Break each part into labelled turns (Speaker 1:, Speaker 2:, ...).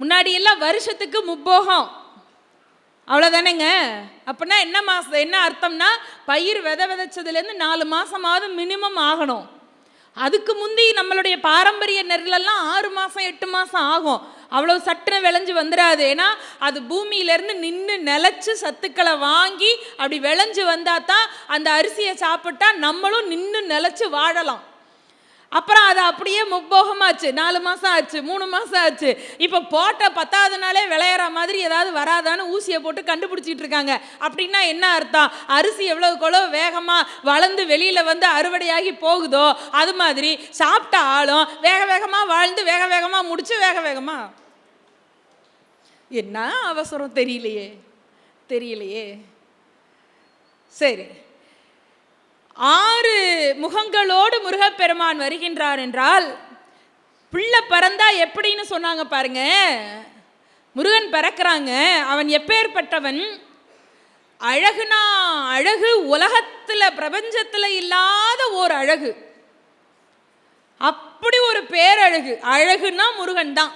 Speaker 1: முன்னாடி எல்லாம் வருஷத்துக்கு முப்போகம். அவ்வளோதானேங்க அப்படின்னா என்ன மாதம் என்ன அர்த்தம்னா பயிர் வித விதைச்சதுலேருந்து நாலு மாதமாவது மினிமம் ஆகணும். அதுக்கு முந்தி நம்மளுடைய பாரம்பரிய நெல்லெல்லாம் ஆறு மாதம் எட்டு மாதம் ஆகும். அவ்வளோ சட்டுன்னு விளைஞ்சு வந்துடாது ஏன்னா அது பூமியிலேருந்து நின்று நிலச்சி சத்துக்களை வாங்கி அப்படி விளைஞ்சு வந்தால் தான் அந்த அரிசியை சாப்பிட்டா நம்மளும் நின்று நிலச்சி வாழலாம். அப்புறம் அது அப்படியே முப்போகமாச்சு. நாலு மாதம் ஆச்சு மூணு மாதம் ஆச்சு. இப்போ போட்ட பத்தாவது நாளே விளையிற மாதிரி ஏதாவது வராதான்னு ஊசியை போட்டு கண்டுபிடிச்சிட்டு இருக்காங்க. அப்படின்னா என்ன அர்த்தம்? அரிசி எவ்வளவு கொளோ வேகமாக வளர்ந்து வெளியில் வந்து அறுவடையாகி போகுதோ அது மாதிரி சாப்பிட்ட ஆளும் வேக வேகமாக வாழ்ந்து வேக வேகமாக முடிச்சு வேக வேகமாக என்ன அவசரம் தெரியலையே? தெரியலையே. சரி. ஆறு முகங்களோடு முருகப்பெருமான் வருகின்றார் என்றால் பிள்ளை பறந்தா எப்படின்னு சொன்னாங்க பாருங்க. முருகன் பிறக்கிறாங்க. அவன் எப்பேற்பட்டவன்? அழகுனா அழகு உலகத்தில் பிரபஞ்சத்தில் இல்லாத ஒரு அழகு அப்படி ஒரு பேரழகு. அழகுனா முருகன் தான்.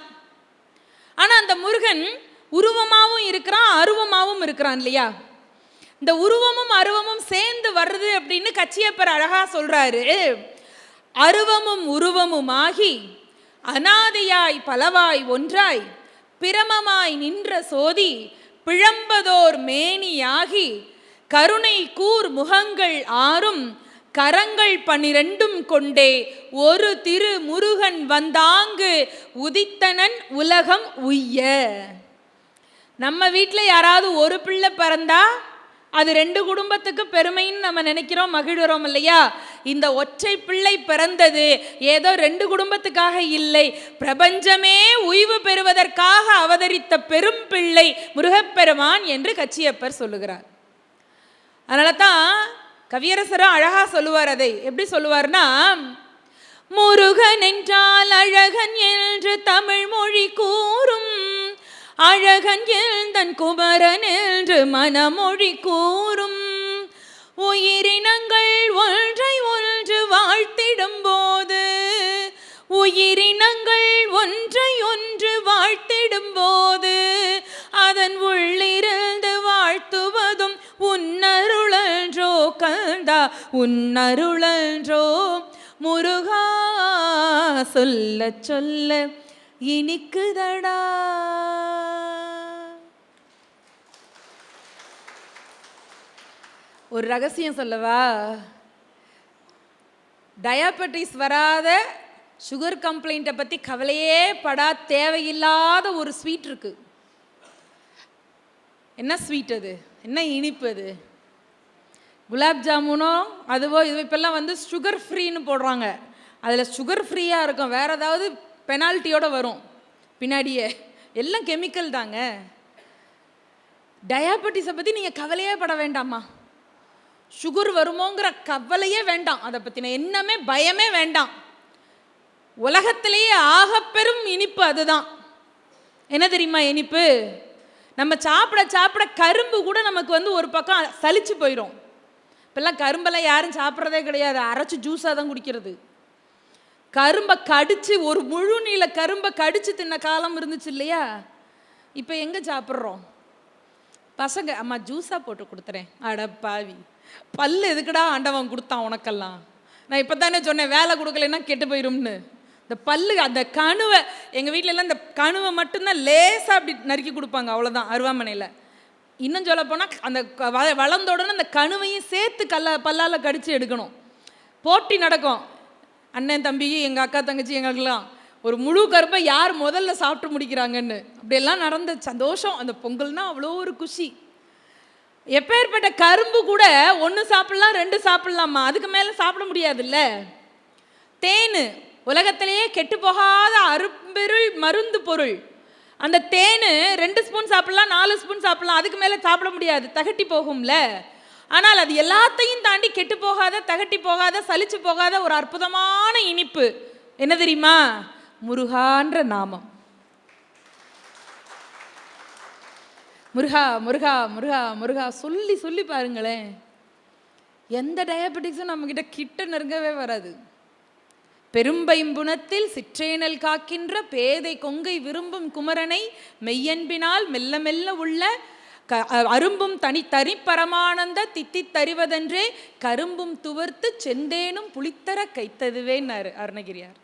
Speaker 1: ஆனால் அந்த முருகன் உருவமாகவும் இருக்கிறான் அருவமாகவும் இருக்கிறான் இல்லையா? இந்த உருவமும் அருவமும் சேர்ந்து வருது அப்படின்னு கச்சியப்பர் அழகா சொல்றாரு. அருவமும் உருவமும் ஆகி அனாதையாய் பலவாய் ஒன்றாய் பிரமமாய் நின்ற சோதி பிழம்பதோர் மேனியாகி கருணை கூர் முகங்கள் ஆறும் கரங்கள் பனிரெண்டும் கொண்டே ஒரு திரு முருகன் வந்தாங்கு உதித்தனன் உலகம் உய்ய. நம்ம வீட்டில் யாராவது ஒரு பிள்ளை பிறந்தா அது ரெண்டு குடும்பத்துக்கு பெருமைன்னு நம்ம நினைக்கிறோம் மகிழ்கிறோம் இல்லையா? இந்த ஒற்றை பிள்ளை பிறந்தது ஏதோ ரெண்டு குடும்பத்துக்காக இல்லை. பிரபஞ்சமே உய்வு பெறுவதற்காக அவதரித்த பெரும் பிள்ளை முருகப்பெருமான் என்று கச்சியப்பர் சொல்லுகிறார். அதனால தான் கவியரசரும் அழகா சொல்லுவார் அதை. எப்படி சொல்லுவார்னா முருகன் என்றால் அழகன் என்று தமிழ் மொழி கூறும் அழகன் எழுந்தன் குமரன் என்று மனமொழி கூறும். உயிரினங்கள் ஒன்றை ஒன்று வாழ்த்திடும் போது உயிரினங்கள் ஒன்றை ஒன்று வாழ்த்திடும் போது அதன் உள்ளிருந்து வாழ்த்துவதும் உன்னருளன்றோ கந்தா உன்னருளன்றோ முருகா சொல்ல சொல்ல இனிக்குதடா. ஒரு ரகசியம் சொல்லவா? டயாபெட்டிஸ் வராத சுகர் கம்ப்ளைண்ட்டை பற்றி கவலையே படா தேவையில்லாத ஒரு ஸ்வீட் இருக்கு. என்ன ஸ்வீட் அது? என்ன இனிப்பு அது? குலாப் ஜாமுனோ அதுவோ இது இப்போல்லாம் வந்து சுகர் ஃப்ரீன்னு போடுறாங்க. அதில் சுகர் ஃப்ரீயாக இருக்கும். வேறு ஏதாவது பெனால்ட்டியோடு வரும். பின்னாடியே. எல்லாம் கெமிக்கல் தாங்க. டயாபட்டிஸை பற்றி நீங்கள் கவலையே பட வேண்டாமா சுகர் வருமோங்கிற கவலையே வேண்டாம். அதை பற்றின எண்ணமே பயமே வேண்டாம். உலகத்திலேயே ஆகப்பெரும் இனிப்பு அதுதான். என்ன தெரியுமா இனிப்பு? நம்ம சாப்பிட சாப்பிட கரும்பு கூட நமக்கு வந்து ஒரு பக்கம் சலிச்சு போயிடும் இப்போல்லாம் கரும்பெல்லாம் யாரும் சாப்பிட்றதே கிடையாது. அரைச்சி ஜூஸாக தான் குடிக்கிறது. கரும்பை கடிச்சு ஒரு முழு நீள கரும்பை கடிச்சு தின்ன காலம் இருந்துச்சு இல்லையா? இப்போ எங்கே சாப்பிட்றோம்? பசங்க அம்மா ஜூஸாக போட்டு கொடுத்துறேன். அட பாவி. பல் எதுக்குடா ஆண்டவன் கொடுத்தான் உனக்கெல்லாம்? நான் இப்போ தானே சொன்னேன் வேலை கொடுக்கலைன்னா கெட்டு போயிரும்னு. இந்த பல்லு அந்த கணுவை எங்கள் வீட்டிலலாம் இந்த கணுவை மட்டும்தான் லேசாக அப்படி நறுக்கி கொடுப்பாங்க அவ்வளோதான் அருவாமனையில். இன்னும் சொல்ல போனால் அந்த க- வளர்ந்த உடனே அந்த கணுவையும் சேர்த்து கல்ல பல்லால் கடித்து எடுக்கணும். போட்டி நடக்கும். அண்ணன் தம்பி எங்கள் அக்கா தங்கச்சி எங்களுக்கெல்லாம். ஒரு முழு கருப்பை யார் முதல்ல சாப்பிட்டு முடிக்கிறாங்கன்னு. அப்படியெல்லாம் நடந்த சந்தோஷம் அந்த பொங்கல்னால் அவ்வளோ ஒரு குஷி. எப்பேற்பட்ட கரும்பு கூட ஒன்று சாப்பிட்லாம் ரெண்டு சாப்பிட்லாமா? அதுக்கு மேலே சாப்பிட முடியாதுல்ல? தேன் உலகத்திலேயே கெட்டு போகாத அரும்பெருள் மருந்து பொருள். அந்த தேன் ரெண்டு ஸ்பூன் சாப்பிட்லாம் நாலு ஸ்பூன் சாப்பிட்லாம் அதுக்கு மேலே சாப்பிட முடியாது தகட்டி போகும்ல? ஆனால் அது எல்லாத்தையும் தாண்டி கெட்டு போகாத தகட்டி போகாத சலிச்சு போகாத ஒரு அற்புதமான இனிப்பு. என்ன தெரியுமா? முருகான்ற நாமம். முருகா முருகா முருகா முருகா சொல்லி சொல்லி பாருங்களேன். எந்த டயபெட்டிக்ஸும் நம்மக்கிட்ட கிட்ட நெருங்கவே வராது. பெரும்பைம்புணத்தில் சிற்றேனல் காக்கின்ற பேதை கொங்கை விரும்பும் குமரனை மெய்யன்பினால் மெல்ல மெல்ல உள்ள க அரும்பும் தனி தனிப்பரமானந்த தித்தி தருவதென்றே கரும்பும் துவர்த்து செந்தேனும் புளித்தர கைத்ததுவேன்னாரு அருணகிரியார்.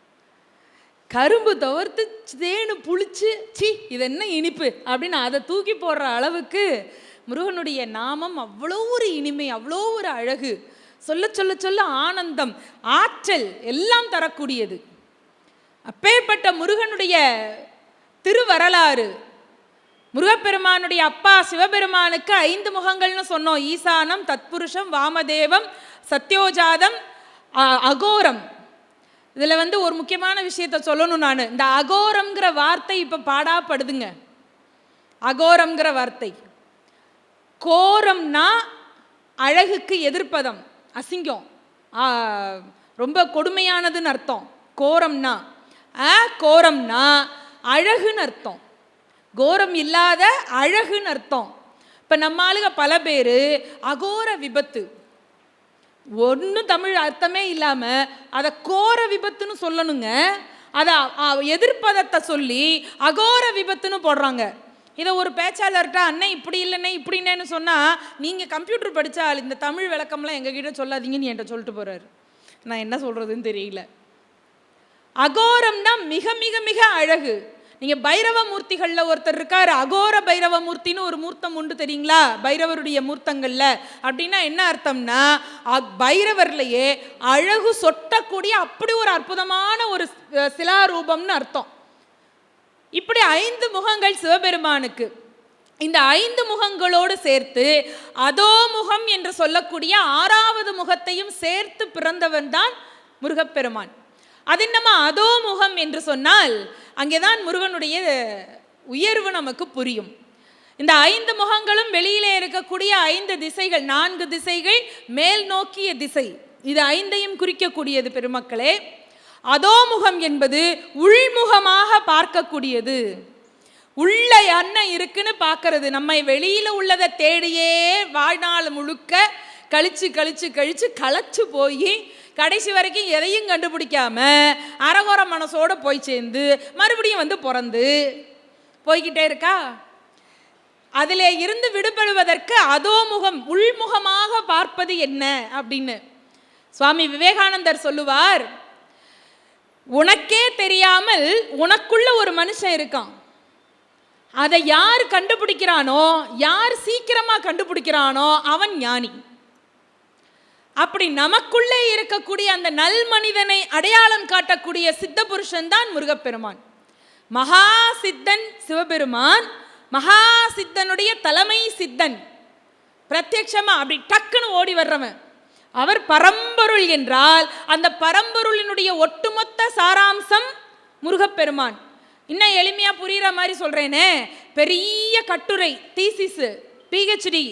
Speaker 1: கரும்பு துவர்த்து தேனு புளிச்சு சி இது என்ன இனிப்பு? அப்படின்னு அதை தூக்கி போடுற அளவுக்கு முருகனுடைய நாமம் அவ்வளோ ஒரு இனிமை அவ்வளோ ஒரு அழகு சொல்ல சொல்ல சொல்ல ஆனந்தம் ஆற்றல் எல்லாம் தரக்கூடியது. அப்பேற்பட்ட முருகனுடைய திருவரலாறு முருகப்பெருமானுடைய அப்பா சிவபெருமானுக்கு ஐந்து முகங்கள்னு சொன்னோம். ஈசானம் தத்புருஷம் வாமதேவம் சத்யோஜாதம் அகோரம். இதில் வந்து ஒரு முக்கியமான விஷயத்த சொல்லணும் நான். இந்த அகோரம்ங்கிற வார்த்தை இப்போ பாடாப்படுதுங்க. அகோரம்ங்கிற வார்த்தை. கோரம்னா அழகுக்கு எதிர்ப்பதம் அசிங்கம். ரொம்ப கொடுமையானதுன்னு அர்த்தம். கோரம்னா. கோரம்னா அழகுன்னு அர்த்தம். கோரம் இல்லாத அழகுன்னு அர்த்தம். இப்போ நம்ம ஆளுங்க பல பேர் அகோர விபத்து. ஒன்றும் தமிழ் அர்த்தமே இல்லாமல் அதை கோர விபத்துன்னு சொல்லணுங்க. அதை எதிர்ப்பதத்தை சொல்லி அகோர விபத்துன்னு போடுறாங்க. இதை ஒரு பேச்சாளர்கிட்ட அண்ணன் இப்படி இல்லைண்ணே இப்படின்னேன்னு சொன்னால் நீங்கள் கம்ப்யூட்டர் படித்தால் இந்த தமிழ் விளக்கம்லாம் எங்ககிட்ட சொல்லாதீங்கன்னு என்கிட்ட சொல்லிட்டு போகிறாரு நான் என்ன சொல்கிறதுன்னு தெரியல. அகோரம்னா மிக மிக மிக அழகு. நீங்க பைரவ மூர்த்திகள்ல ஒருத்தர் இருக்காரு அகோர பைரவ மூர்த்தின்னு ஒரு மூர்த்தம் உண்டு தெரியுங்களா? பைரவருடைய மூர்த்தங்கள்ல. அப்படின்னா என்ன அர்த்தம்னா அ- பைரவர்லயே அழகு சொட்டக்கூடிய அப்படி ஒரு அற்புதமான ஒரு சிலாரூபம்னு அர்த்தம். இப்படி ஐந்து முகங்கள் சிவபெருமானுக்கு. இந்த ஐந்து முகங்களோடு சேர்த்து அதோ முகம் என்று சொல்லக்கூடிய ஆறாவது முகத்தையும் சேர்த்து பிறந்தவன் தான் முருகப்பெருமான். அது என்னமா அதோ முகம் என்று சொன்னால் அங்கேதான் முருகனுடைய உயர்வு நமக்கு புரியும். இந்த ஐந்து முகங்களும் வெளியிலே இருக்கக்கூடிய ஐந்து திசைகள் நான்கு திசைகள் மேல் நோக்கிய திசை. இது ஐந்தையும் குறிக்கக்கூடியது பெருமக்களே. அதோ முகம் என்பது உள்முகமாக பார்க்கக்கூடியது. உள்ள என்ன இருக்குன்னு பார்க்கறது. நம்ம வெளியில் உள்ளதை தேடியே வாழ்நாள் முழுக்க கழிச்சு கழிச்சு கழிச்சு களைச்சு போய் கடைசி வரைக்கும் எதையும் கண்டுபிடிக்காம அரகோர மனசோட போய் சேர்ந்து மறுபடியும் வந்து பிறந்து போய்கிட்டே இருக்கா? அதிலே இருந்து விடுபடுவதற்கு அதோ முகம் உள்முகமாக பார்ப்பது என்ன அப்படின்னு சுவாமி விவேகானந்தர் சொல்லுவார். உனக்கே தெரியாமல் உனக்குள்ள ஒரு மனுஷன் இருக்கான். அதை யார் கண்டுபிடிக்கிறானோ யார் சீக்கிரமாக கண்டுபிடிக்கிறானோ அவன் ஞானி. அப்படி நமக்குள்ளே இருக்கக்கூடிய அந்த நல் மனிதனை அடையாளம் காட்டக்கூடிய சித்த புருஷன் தான் முருகப்பெருமான். மகா சித்தன் சிவபெருமான் மகா சித்தனுடைய தலைமை சித்தன். பிரத்யட்சமா அப்படி டக்குன்னு ஓடி வர்றவன். அவர் பரம்பொருள் என்றால் அந்த பரம்பொருளினுடைய ஒட்டுமொத்த சாராம்சம் முருகப்பெருமான். இன்னும் எளிமையா புரிகிற மாதிரி சொல்றேனே. பெரிய கட்டுரை தீசிஸ் பிஹெச்டி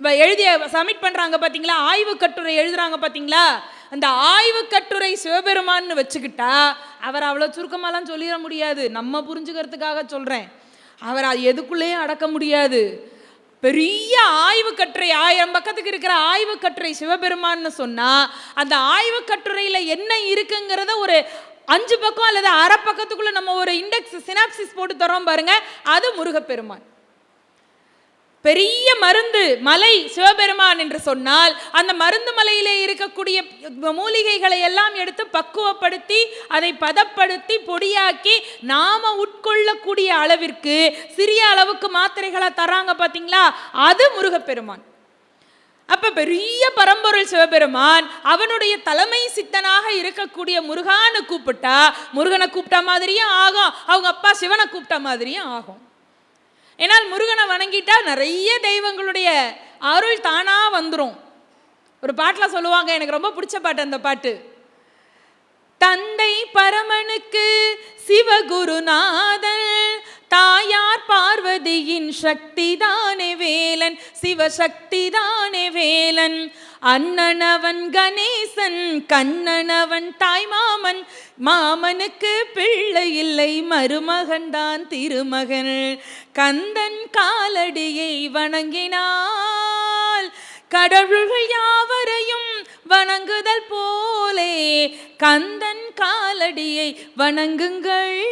Speaker 1: எழுதிய சப்மிட் பண்ணுறாங்க பார்த்தீங்களா ஆய்வு கட்டுரை எழுதுறாங்க பார்த்தீங்களா அந்த ஆய்வு கட்டுரை சிவபெருமான்னு வச்சுக்கிட்டா அவர் அவ்வளோ சுருக்கமாலாம் சொல்லிட முடியாது. நம்ம புரிஞ்சுக்கிறதுக்காக சொல்கிறேன் அவர் அது எதுக்குள்ளேயும் அடக்க முடியாது. பெரிய ஆய்வு கட்டுரை ஆயிரம் பக்கத்துக்கு இருக்கிற ஆய்வு கட்டுரை சிவபெருமான்னு சொன்னால் அந்த ஆய்வு கட்டுரையில் என்ன இருக்குங்கிறத ஒரு அஞ்சு பக்கம் அல்லது அரை பக்கத்துக்குள்ளே நம்ம ஒரு இண்டெக்ஸ் சினாப்சிஸ் போட்டு தரோம் பாருங்கள் அது முருகப்பெருமான். பெரிய மருந்து மலை சிவபெருமான் என்று சொன்னால் அந்த மருந்து மலையிலே இருக்கக்கூடிய மூலிகைகளை எல்லாம் எடுத்து பக்குவப்படுத்தி அதை பதப்படுத்தி பொடியாக்கி நாம உட்கொள்ளக்கூடிய அளவிற்கு சிறிய அளவுக்கு மாத்திரைகளை தராங்க பார்த்தீங்களா அது முருகப்பெருமான். அப்ப பெரிய பரம்பொருள் சிவபெருமான் அவனுடைய தலைமை சித்தனாக இருக்கக்கூடிய முருகான்னு கூப்பிட்டா முருகனை கூப்பிட்ட மாதிரியும் ஆகும் அவங்க அப்பா சிவனை கூப்பிட்ட மாதிரியும் ஆகும். ஏன்னால் முருகனை வணங்கிட்டா நிறைய தெய்வங்களுடைய அருள் தானாக வந்துடும் ஒரு பாட்டில் சொல்லுவாங்க எனக்கு ரொம்ப பிடிச்ச பாட்டு அந்த பாட்டு. தந்தை பரமனுக்கு சிவகுருநாதன் தாயார் பார்வதியின் சக்தி தானே வேலன் சிவசக்தி தானே வேலன். அண்ணனவன் கணேசன் கண்ணனவன் தாய்மாமன் மாமனுக்கு பிள்ளை இல்லை மருமகன்தான் திருமகன். கந்தன் காலடியை வணங்கினாள் கடவுள்கள் யாவரையும் வணங்குதல் போலே கந்தன் காலடியை வணங்குங்கள்.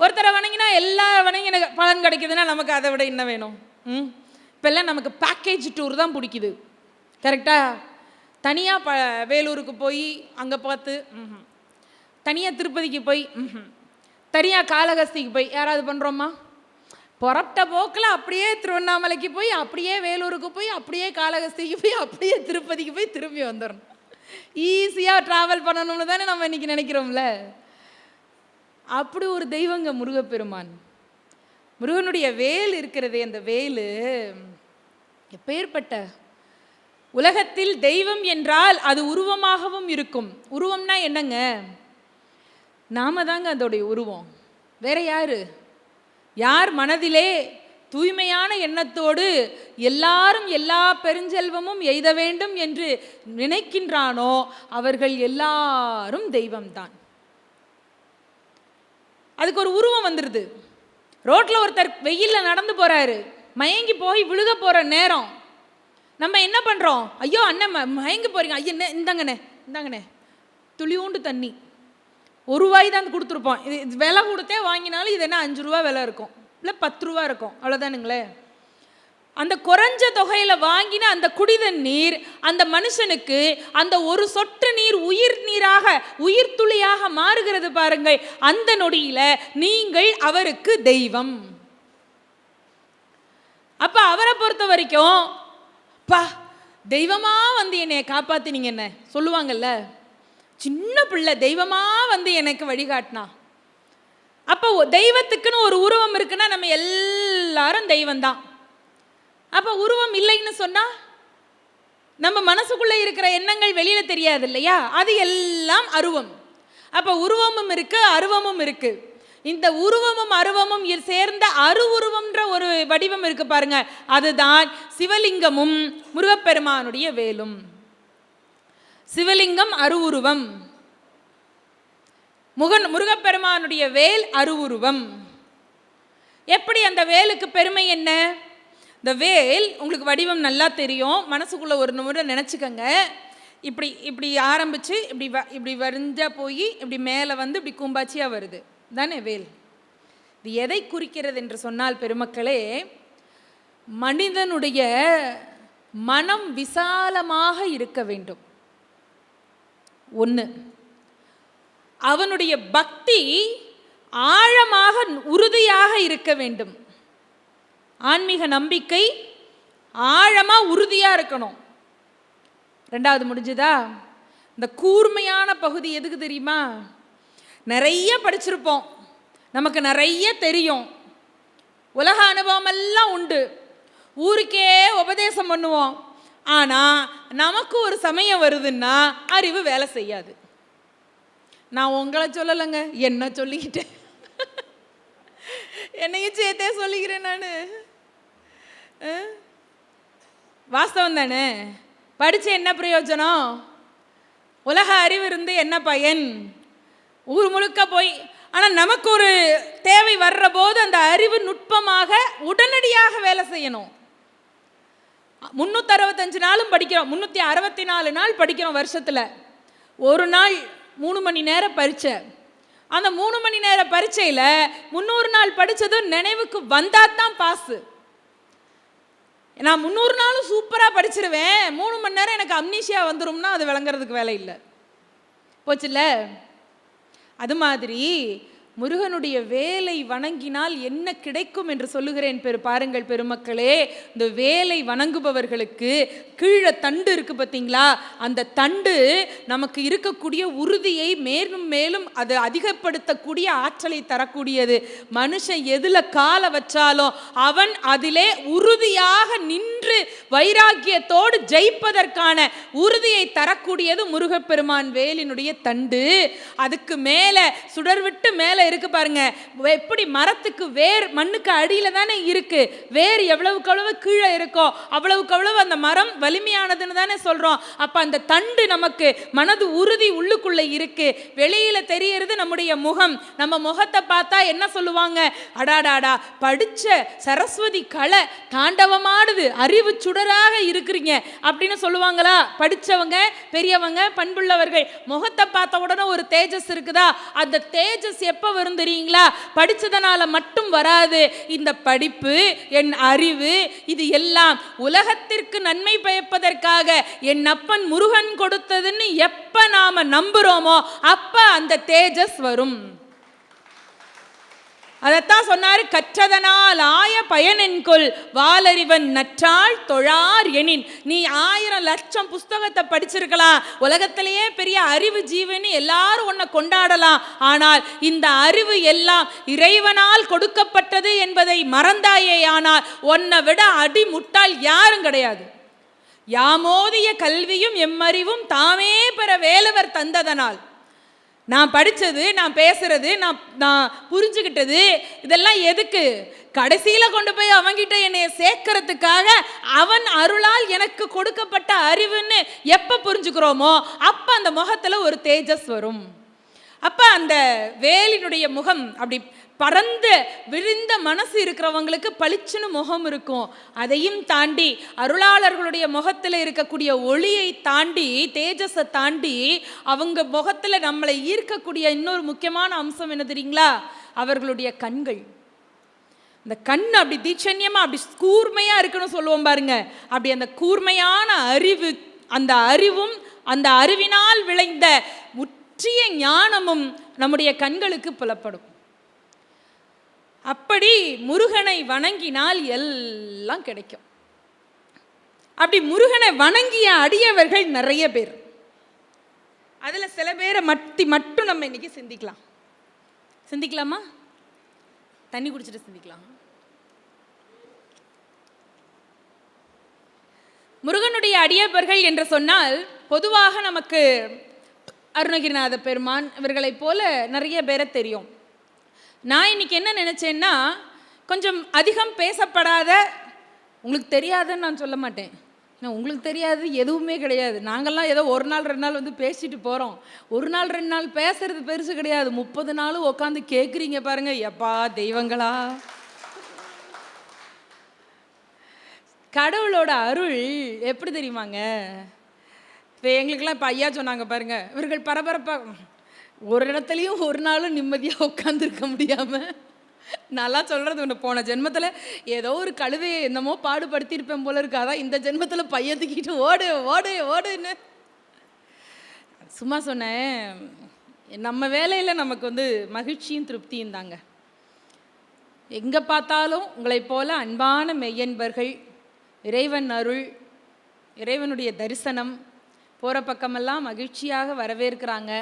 Speaker 1: ஒருத்தரை வணங்கினா எல்லா வணங்கின பலன் கிடைக்குதுன்னா நமக்கு அதை விட என்ன வேணும். ம்? இப்போல்லாம் நமக்கு பேக்கேஜ் டூர் தான் பிடிக்குது. கரெக்டாக தனியாக ப வேலூருக்கு போய் அங்கே பார்த்து ம் தனியாக திருப்பதிக்கு போய் ம் தனியாக காளகஸ்திக்கு போய் யாராவது பண்ணுறோமா புறப்பட்ட போக்கில் அப்படியே திருவண்ணாமலைக்கு போய் அப்படியே வேலூருக்கு போய் அப்படியே காளகஸ்திக்கு போய் அப்படியே திருப்பதிக்கு போய் திரும்பி வந்துடணும் ஈஸியாக ட்ராவல் பண்ணணும்னு தானே நம்ம இன்றைக்கி நினைக்கிறோம்ல. அப்படி ஒரு தெய்வங்க முருகப்பெருமான். முருகனுடைய வேல் இருக்கிறதே அந்த வேலு எப்பேற்பட்ட உலகத்தில் தெய்வம் என்றால் அது உருவமாகவும் இருக்கும். உருவம்னா என்னங்க? நாம தாங்க அதோடைய உருவம். வேற யாரு? யார் மனதிலே தூய்மையான எண்ணத்தோடு எல்லாரும் எல்லா பெருஞ்செல்வமும் எய்த வேண்டும் என்று நினைக்கின்றானோ அவர்கள் எல்லாரும் தெய்வம்தான். அதுக்கு ஒரு உருவம் வந்துடுது ரோட்டில் ஒருத்தர் வெயிலில் நடந்து போகிறாரு மயங்கி போய் விழுக போகிற நேரம். நம்ம என்ன பண்ணுறோம் ஐயோ அண்ணன் மயங்கி போகிறீங்க ஐயோ என்ன இந்தாங்கண்ணே இந்தாங்கண்ணே. துளியூண்டு தண்ணி. ஒரு ரூபாய் தான் கொடுத்துருப்போம். இது விலை கொடுத்தே வாங்கினாலும் இது என்ன அஞ்சு ரூபா விலை இருக்கும். இல்லை பத்து ரூபா இருக்கும். அவ்வளோதானுங்களே அந்த குறைஞ்ச தொகையில் வாங்கின அந்த குடித நீர் அந்த மனுஷனுக்கு அந்த ஒரு சொட்டு நீர் உயிர் நீராக உயிர் துளியாக மாறுகிறது பாருங்கள். அந்த நொடியில் நீங்கள் அவருக்கு தெய்வம். அப்போ அவரை பொறுத்த வரைக்கும் அப்பா தெய்வமாக வந்து என்னை காப்பாற்றினீங்க என்ன சொல்லுவாங்கல்ல. சின்ன பிள்ளை தெய்வமாக வந்து எனக்கு வழிகாட்டினா. அப்போ தெய்வத்துக்குன்னு ஒரு உருவம் இருக்குன்னா நம்ம எல்லாரும் தெய்வம்தான். அப்போ உருவம் இல்லைன்னு சொன்னால் நம்ம மனசுக்குள்ளே இருக்கிற எண்ணங்கள் வெளியில் தெரியாது இல்லையா? அது எல்லாம் அருவம். அப்போ உருவமும் இருக்குது அருவமும் இருக்குது இந்த உருவமும் அருவமும் சேர்ந்த அரு உருவம்ன்ற ஒரு வடிவம் இருக்கு பாருங்க. அதுதான் சிவலிங்கமும் முருகப்பெருமானுடைய வேலும். சிவலிங்கம் அருவுருவம் முகன் முருகப்பெருமானுடைய வேல் அருவுருவம் எப்படி அந்த வேலுக்கு பெருமை என்ன? இந்த வேல் உங்களுக்கு வடிவம் நல்லா தெரியும். மனசுக்குள்ள ஒரு முறை நினச்சிக்கங்க. இப்படி இப்படி ஆரம்பித்து இப்படி வ இப்படி வரிஞ்சா போய் இப்படி மேலே வந்து இப்படி கூம்பாச்சியாக வருது. தானே வேல்? இது எதை குறிக்கிறது என்று சொன்னால் பெருமக்களே மனிதனுடைய மனம் விசாலமாக இருக்க வேண்டும். ஒன்று அவனுடைய பக்தி ஆழமாக உறுதியாக இருக்க வேண்டும். ஆன்மீக நம்பிக்கை ஆழமாக உறுதியாக இருக்கணும். ரெண்டாவது முடிஞ்சுதா? இந்த கூர்மையான பகுதி எதுக்கு தெரியுமா? நிறைய படிச்சிருப்போம். நமக்கு நிறைய தெரியும். உலக அனுபவம் எல்லாம் உண்டு. ஊருக்கே உபதேசம் பண்ணுவோம். ஆனால் நமக்கு ஒரு சமயம் வருதுன்னா அறிவு வேலை செய்யாது. நான் உங்களை சொல்லலைங்க என்ன சொல்லிக்கிட்டேன் என்னையும் சேர்த்தே சொல்லிக்கிறேன் நான். வாஸ்தவம் தானே? படித்து என்ன பிரயோஜனம்? உலக அறிவு இருந்து என்ன பயன்? ஊர் முழுக்க போய். ஆனால் நமக்கு ஒரு தேவை வர்ற போது அந்த அறிவு நுட்பமாக உடனடியாக வேலை செய்யணும். முந்நூற்றி அறுபத்தஞ்சு நாளும் படிக்கிறோம். முந்நூற்றி அறுபத்தி நாலு நாள் படிக்கிறோம் வருஷத்தில். ஒரு நாள் மூணு மணி நேரம் பரீட்சை. அந்த மூணு மணி நேர பரீட்சையில் முந்நூறு நாள் படித்ததும் நினைவுக்கு வந்தால் தான் பாஸு. நான் முந்நூறு நாளும் சூப்பராக படிச்சிருவேன். மூணு மணி நேரம் எனக்கு அம்னீஷியா வந்துரும்னா அது விளங்குறதுக்கு வேலை இல்லை. போச்சுல்ல? அது மாதிரி முருகனுடைய வேலை வணங்கினால் என்ன கிடைக்கும் என்று சொல்லுகிறேன் பெரு பாருங்கள் பெருமக்களே. இந்த வேலை வணங்குபவர்களுக்கு கீழே தண்டு இருக்கு பார்த்தீங்களா? அந்த தண்டு நமக்கு இருக்கக்கூடிய உறுதியை மேலும் மேலும் அது அதிகப்படுத்தக்கூடிய ஆற்றலை தரக்கூடியது. மனுஷன் எதில் காலை வச்சாலும் அவன் அதிலே உறுதியாக நின்று வைராக்கியத்தோடு ஜெயிப்பதற்கான உறுதியை தரக்கூடியது முருகப்பெருமான் வேலினுடைய தண்டு. அதுக்கு மேலே சுடர் விட்டு மேலே இருக்கு பாருங்க. எப்படி மரத்துக்கு வேர் மண்ணுக்கு அடியில் தானே இருக்கு. வேர் எவ்வளவுக்கு அவ்வளவு கீழே இருக்கோ அவ்வளவுக்கு அவ்வளவு அந்த மரம் வலிமையானதுன்னு தானே சொல்றோம். அப்ப அந்த தண்டு நமக்கு மனது உறுதி உள்ளுக்குள்ள இருக்கு. வெளியில தெரியறது நம்முடைய முகம். நம்ம முகத்தை பார்த்தா என்ன சொல்லுவாங்க? அடாடாடா படிச்ச சரஸ்வதி கலை தாண்டவமானது அறிவு சுடராக இருக்கிறீங்க அப்படின்னு சொல்லுவாங்களா? படிச்சவங்க பெரியவங்க பண்புள்ளவர்கள். முகத்தை பார்த்த உடனே ஒரு தேஜஸ் இருக்குதா? அந்த தேஜஸ் எப்போ வரும் தெரியுங்களா? படிச்சதனால மட்டும் வராது. இந்த படிப்பு என் அறிவு இது எல்லாம் உலகத்திற்கு நன்மை பயப்பதற்காக என் அப்பன் முருகன் கொடுத்ததுன்னு எப்ப நாம நம்புறோமோ அப்ப அந்த தேஜஸ் வரும். அதைத்தான் சொன்னார் கற்றதனால் ஆய பயனென்கொள் வாலறிவன் நற்றாள் தொழார் எனின். நீ ஆயிரம் லட்சம் புஸ்தகத்தை படிச்சிருக்கலாம் உலகத்திலேயே பெரிய அறிவு ஜீவனி எல்லாரும் உன்னை கொண்டாடலாம். ஆனால் இந்த அறிவு எல்லாம் இறைவனால் கொடுக்கப்பட்டது என்பதை மறந்தாயே ஆனால் உன்னை விட அடி முட்டாள் யாரும் கிடையாது. யாமோதிய கல்வியும் எம்மறிவும் தாமே பெற வேலவர் தந்ததனால். நான் படித்தது நான் பேசுறது நான் நான் புரிஞ்சுக்கிட்டது இதெல்லாம் எதுக்கு? கடைசியில் கொண்டு போய் அவங்கிட்ட என்னை சேர்க்கறதுக்காக அவன் அருளால் எனக்கு கொடுக்கப்பட்ட அறிவுன்னு எப்போ புரிஞ்சுக்கிறோமோ அப்போ அந்த முகத்தில் ஒரு தேஜஸ் வரும். அப்போ அந்த வேலினுடைய முகம் அப்படி பரந்த விரிந்த மனசு இருக்கிறவங்களுக்கு பளிச்சுன்னு முகம் இருக்கும். அதையும் தாண்டி அருளாளர்களுடைய முகத்தில் இருக்கக்கூடிய ஒளியை தாண்டி தேஜஸை தாண்டி அவங்க முகத்தில் நம்மளை ஈர்க்கக்கூடிய இன்னொரு முக்கியமான அம்சம் என்ன தெரியுங்களா? அவர்களுடைய கண்கள். இந்த கண் அப்படி தீட்சண்யமாக அப்படி கூர்மையாக இருக்குன்னு சொல்லுவோம் பாருங்க. அப்படி அந்த கூர்மையான அறிவு அந்த அறிவும் அந்த அறிவினால் விளைந்த பற்றிய ஞானமும் நம்முடைய கண்களுக்கு புலப்படும். அப்படி முருகனை வணங்கினால் எல்லாம் கிடைக்கும். அப்படி முருகனை வணங்கிய அடியவர்கள் நிறைய பேர். அதில் சில பேரை மத்தி மட்டும் நம்ம இன்னைக்கு சிந்திக்கலாம். சிந்திக்கலாமா? தண்ணி குடிச்சிட்டு சிந்திக்கலாம். முருகனுடைய அடியவர்கள் என்று சொன்னால் பொதுவாக நமக்கு அருணகிரிநாத பெருமான் இவர்களைப் போல நிறைய பேரை தெரியும். நான் இன்னைக்கு என்ன நினச்சேன்னா கொஞ்சம் அதிகம் பேசப்படாத உங்களுக்கு தெரியாதுன்னு நான் சொல்ல மாட்டேன். ஏன்னா உங்களுக்கு தெரியாது எதுவுமே கிடையாது. நாங்கள்லாம் ஏதோ ஒரு நாள் ரெண்டு நாள் வந்து பேசிட்டு போகிறோம் ஒரு நாள் ரெண்டு நாள் பேசுறது பெருசு கிடையாது. முப்பது நாளும் உட்காந்து கேட்குறீங்க பாருங்க. எப்பா தெய்வங்களா? கடவுளோட அருள் எப்படி தெரியுமாங்க? இப்போ எங்களுக்கெல்லாம் இப்போ ஐயா சொன்னாங்க பாருங்கள் இவர்கள் பரபரப்பாக ஒரு இடத்துலையும் ஒரு நாளும் நிம்மதியாக உட்காந்துருக்க முடியாமல் நல்லா சொல்கிறது ஒன்று போன ஜென்மத்தில் ஏதோ ஒரு கழுதையை என்னமோ பாடுபடுத்தியிருப்பேன் போல இருக்காதான் இந்த ஜென்மத்தில் பையன் தூக்கிட்டு ஓடு ஓடு ஓடுன்னு. சும்மா சொன்னேன் நம்ம வேலையில் நமக்கு வந்து மகிழ்ச்சியும் திருப்தியும் தாங்க. எங்கே பார்த்தாலும் உங்களைப் போல அன்பான மெய்யன்பர்கள் இறைவன் அருள் இறைவனுடைய தரிசனம் போகிற பக்கமெல்லாம் மகிழ்ச்சியாக வரவேற்கிறாங்க.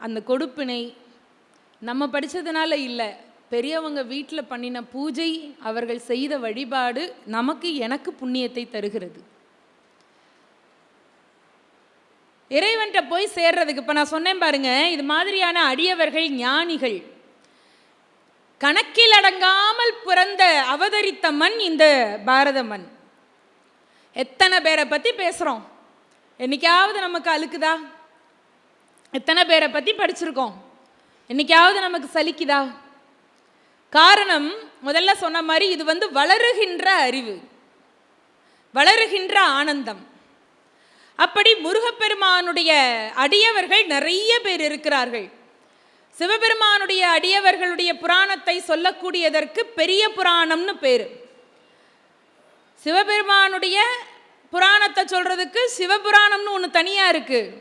Speaker 1: அந்த கொடுப்பினை நம்ம படித்ததுனால இல்லை பெரியவங்க வீட்டில் பண்ணின பூஜை அவர்கள் செய்த வழிபாடு நமக்கு எனக்கு புண்ணியத்தை தருகிறது. இறைவன்கிட்ட போய் சேர்றதுக்கு இப்போ நான் சொன்னேன் பாருங்க இது மாதிரியான அடியவர்கள் ஞானிகள். கணக்கில் அடங்காமல் பிறந்த அவதரித்த மண் இந்த பாரத மண். எத்தனை பேரை பற்றி பேசுகிறோம் என்னைக்காவது நமக்கு அழுக்குதா? எத்தனை பேரை பற்றி படிச்சிருக்கோம். என்னைக்காவது நமக்கு சலிக்குதா? காரணம் முதல்ல சொன்ன மாதிரி இது வந்து வளருகின்ற அறிவு. வளருகின்ற ஆனந்தம். அப்படி முருகப்பெருமானுடைய அடியவர்கள் நிறைய பேர் இருக்கிறார்கள். சிவபெருமானுடைய அடியவர்களுடைய புராணத்தை சொல்லக்கூடியதற்கு பெரிய புராணம்னு பேர். சிவபெருமானுடைய புராணத்தை சொல்கிறதுக்கு சிவபுராணம்னு ஒன்று தனியாக இருக்குது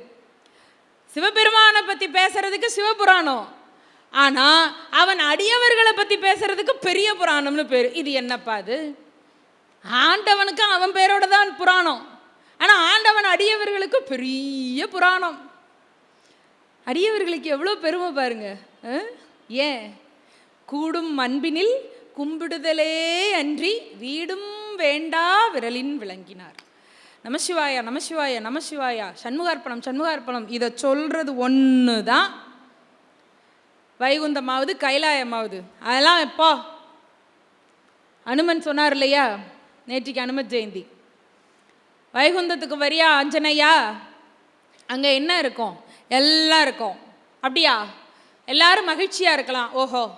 Speaker 1: சிவபெருமானை பற்றி பேசுறதுக்கு சிவபுராணம். ஆனால் அவன் அடியவர்களை பற்றி பேசுறதுக்கு பெரிய புராணம்னு பேர். இது என்னப்பா அது? ஆண்டவனுக்கு அவன் பேரோட தான் புராணம். ஆனால் ஆண்டவன் அடியவர்களுக்கு பெரிய புராணம். அடியவர்களுக்கு எவ்வளோ பெருமை பாருங்க. ஏன்? கூடும் அன்பினில் கும்பிடுதலே அன்றி வீடும் வேண்டா விரலின் விளங்கினார். நமசிவாயா நமசிவாயா நமசிவாயா. சண்முகார்ப்பணம் சண்முகார்ப்பணம். இதை சொல்கிறது ஒன்று தான் வைகுந்தமாவது கைலாயமாவது. அதெல்லாம் எப்போ? அனுமன் சொன்னார் இல்லையா? நேற்றுக்கு அனுமன் ஜெயந்தி. வைகுந்தத்துக்கு வரியா அஞ்சனையா அங்கே என்ன இருக்கும்? எல்லாம் இருக்கும். அப்படியா? எல்லாரும் மகிழ்ச்சியாக இருக்கலாம். ஓஹோ.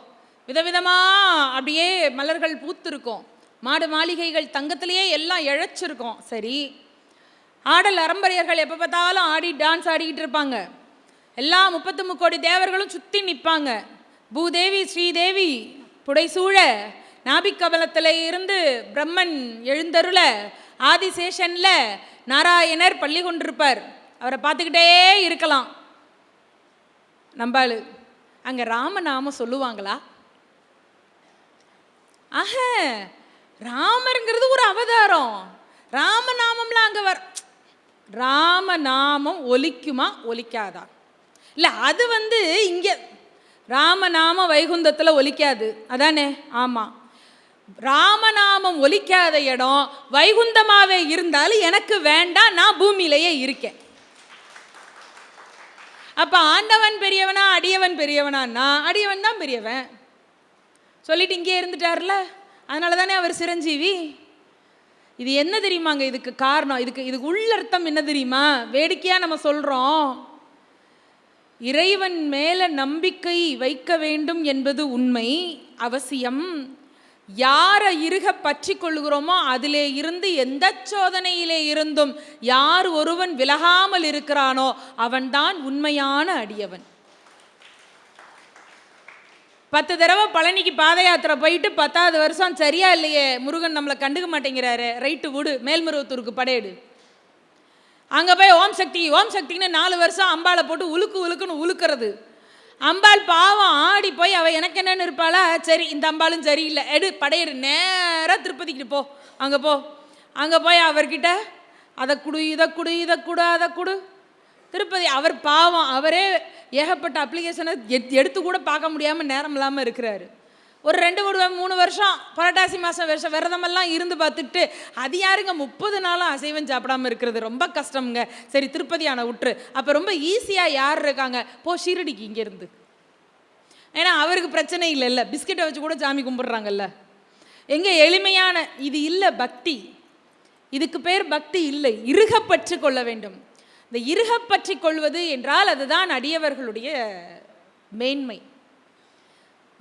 Speaker 1: விதவிதமாக அப்படியே மலர்கள் பூத்திருக்கும். மாடு மாளிகைகள் தங்கத்திலேயே எல்லாம் இழைச்சிருக்கும். சரி. ஆடல் அரம்பரையர்கள் எப்போ பார்த்தாலும் ஆடி டான்ஸ் ஆடிக்கிட்டு இருப்பாங்க. எல்லா முப்பத்து முக்கோடி தேவர்களும் சுற்றி நிற்பாங்க பூதேவி ஸ்ரீதேவி புடைசூழ நாபிக்கபலத்தில் இருந்து பிரம்மன் எழுந்தருள ஆதிசேஷன்ல நாராயணர் பள்ளி கொண்டிருப்பார். அவரை பார்த்துக்கிட்டே இருக்கலாம். நம்பாளு அங்கே ராமநாமம் சொல்லுவாங்களா? ஆஹ ராமருங்கிறது ஒரு அவதாரம். ராமநாமம்லாம் அங்கே வர் ராமநாமம் ஒலிக்குமா? ஒலிக்காதா? இல்லை அது வந்து இங்கே ராமநாம வைகுந்தத்தில் ஒலிக்காது. அதானே? ஆமாம் ராமநாமம் ஒலிக்காத இடம் வைகுந்தமாகவே இருந்தாலும் எனக்கு வேண்டாம் நான் பூமியிலேயே இருக்கேன். அப்போ ஆண்டவன் பெரியவனா அடியவன் பெரியவனான்னா அடியவன் தான் பெரியவன். சொல்லிட்டு இங்கே இருந்துட்டார்ல? அதனால தானே அவர் சிரஞ்சீவி? இது என்ன தெரியுமாங்க? இதுக்கு காரணம். இதுக்கு இதுக்கு உள்ளர்த்தம் என்ன தெரியுமா? வேடிக்கையாக நம்ம சொல்கிறோம் இறைவன் மேல நம்பிக்கை வைக்க வேண்டும் என்பது உண்மை அவசியம். யாரை இருக பற்றி கொள்கிறோமோ அதிலே இருந்து எந்த சோதனையிலே இருந்தும் யார் ஒருவன் விலகாமல் இருக்கிறானோ அவன்தான் உண்மையான அடியவன். பத்து தடவை பழனிக்கு பாத யாத்திரை போயிட்டு பத்தாவது வருஷம் சரியா இல்லையே முருகன் நம்மளை கண்டுக்க மாட்டேங்கிறாரு. ரைட்டு விடு மேல்மருவத்தூருக்கு படையிடு. அங்கே போய் ஓம் சக்தி ஓம் சக்தின்னு நாலு வருஷம் அம்பாளை போட்டு உழுக்கு உலுக்குன்னு உழுக்கிறது. அம்பாள் பாவம் ஆடி போய் அவள் எனக்கு என்னன்னு இருப்பாளா? சரி இந்த அம்பாளும் சரியில்லை. எடு படையிடு நேராக திருப்பதிக்கு போ. அங்கே போ. அங்கே போய் அவர்கிட்ட அதை குடு இதை குடு இதை குடு அதை குடு. திருப்பதி அவர் பாவம் அவரே ஏகப்பட்ட அப்ளிகேஷனை எடுத்து கூட பார்க்க முடியாமல் நேரம் இல்லாமல் இருக்கிறாரு. ஒரு ரெண்டு ஒரு மூணு வருஷம் புரட்டாசி மாதம் வருஷம் விரதமெல்லாம் இருந்து பார்த்துட்டு அது யாருங்க முப்பது நாளும் அசைவம் சாப்பிடாம இருக்கிறது? ரொம்ப கஷ்டம்ங்க. சரி திருப்பதி ஆன விட்டுரு அப்போ ரொம்ப ஈஸியாக யார் இருக்காங்க? போ ஷீரடிக்கு இங்கேருந்து. ஏன்னா அவருக்கு பிரச்சனை இல்லைல்ல பிஸ்கெட்டை வச்சு கூட சாமி கும்பிட்றாங்கல்ல. எங்கே எளிமையான இது இல்லை பக்தி. இதுக்கு பேர் பக்தி இல்லை. இறுகப்பற்று கொள்ள வேண்டும். இந்த இறுகப்பற்றி கொள்வது என்றால் அதுதான் அடியவர்களுடைய மேன்மை.